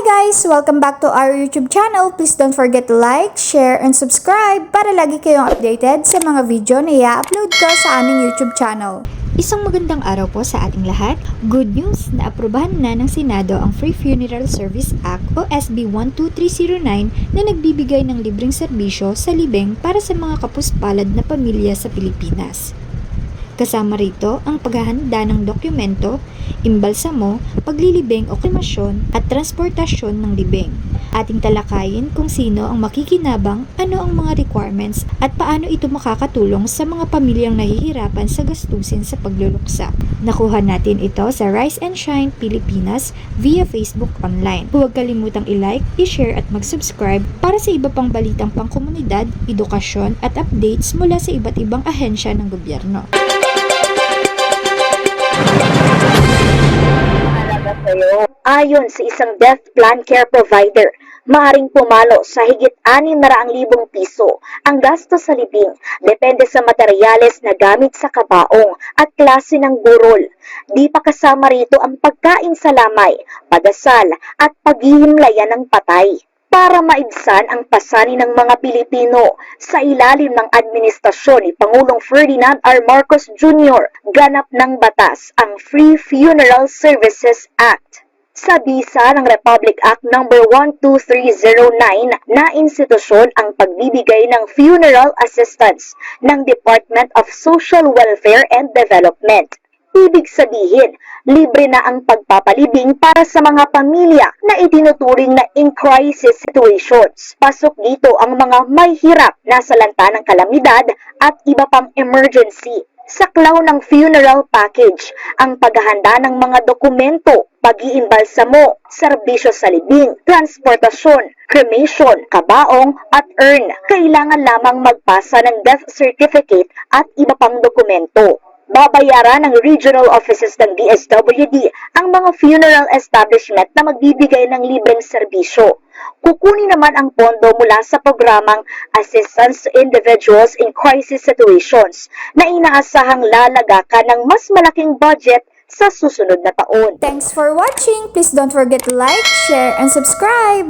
guys! Welcome back to our YouTube channel. Please don't forget to like, share, and subscribe para lagi kayong updated sa mga video na i-upload ko sa aming YouTube channel. Isang magandang araw po sa ating lahat. Good news na aprubahan na ng Senado ang Free Funeral Service Act o SB 12309 na nagbibigay ng libreng serbisyo sa libing para sa mga kapuspalad na pamilya sa Pilipinas. Kasama rito ang paghahanda ng dokumento, imbalsamo, paglilibing o kremasyon at transportasyon ng libing. Ating talakayin kung sino ang makikinabang, ano ang mga requirements at paano ito makakatulong sa mga pamilyang nahihirapan sa gastusin sa pagluluksa. Nakuha natin ito sa Rise and Shine Pilipinas via Facebook online. Huwag kalimutang i-like, i-share at mag-subscribe para sa iba pang balitang pangkomunidad, edukasyon at updates mula sa iba't ibang ahensya ng gobyerno. Mahalaga sa'yo. Ayon sa isang death plan care provider, maaring pumalo sa higit 600,000 piso ang gasto sa libing depende sa materyales na gamit sa kabaong at klase ng burol. Di pa kasama rito ang pagkain sa lamay, pagasal at paghihimlayan ng patay para maibsan ang pasani ng mga Pilipino sa ilalim ng administrasyon ni Pangulong Ferdinand R. Marcos Jr. ganap ng batas ang Free Funeral Services Act. Sa bisa ng Republic Act No. 12309 na institusyon ang pagbibigay ng funeral assistance ng Department of Social Welfare and Development. Ibig sabihin, libre na ang pagpapalibing para sa mga pamilya na itinuturing na in crisis situations. Pasok dito ang mga may hirap na salanta ng kalamidad at iba pang emergency. Saklaw ng funeral package, ang paghahanda ng mga dokumento, pag-iimbalsamo, serbisyo sa libing, transportasyon, cremation, kabaong at urn. Kailangan lamang magpasa ng death certificate at iba pang dokumento babayaran ng regional offices ng DSWD ang mga funeral establishment na magbibigay ng libreng serbisyo. Kukunin naman ang pondo mula sa programang Assistance to Individuals in Crisis Situations na inaasahang lalagakan ng mas malaking budget sa susunod na taon. Thanks for watching! Please don't forget to like, share, and subscribe!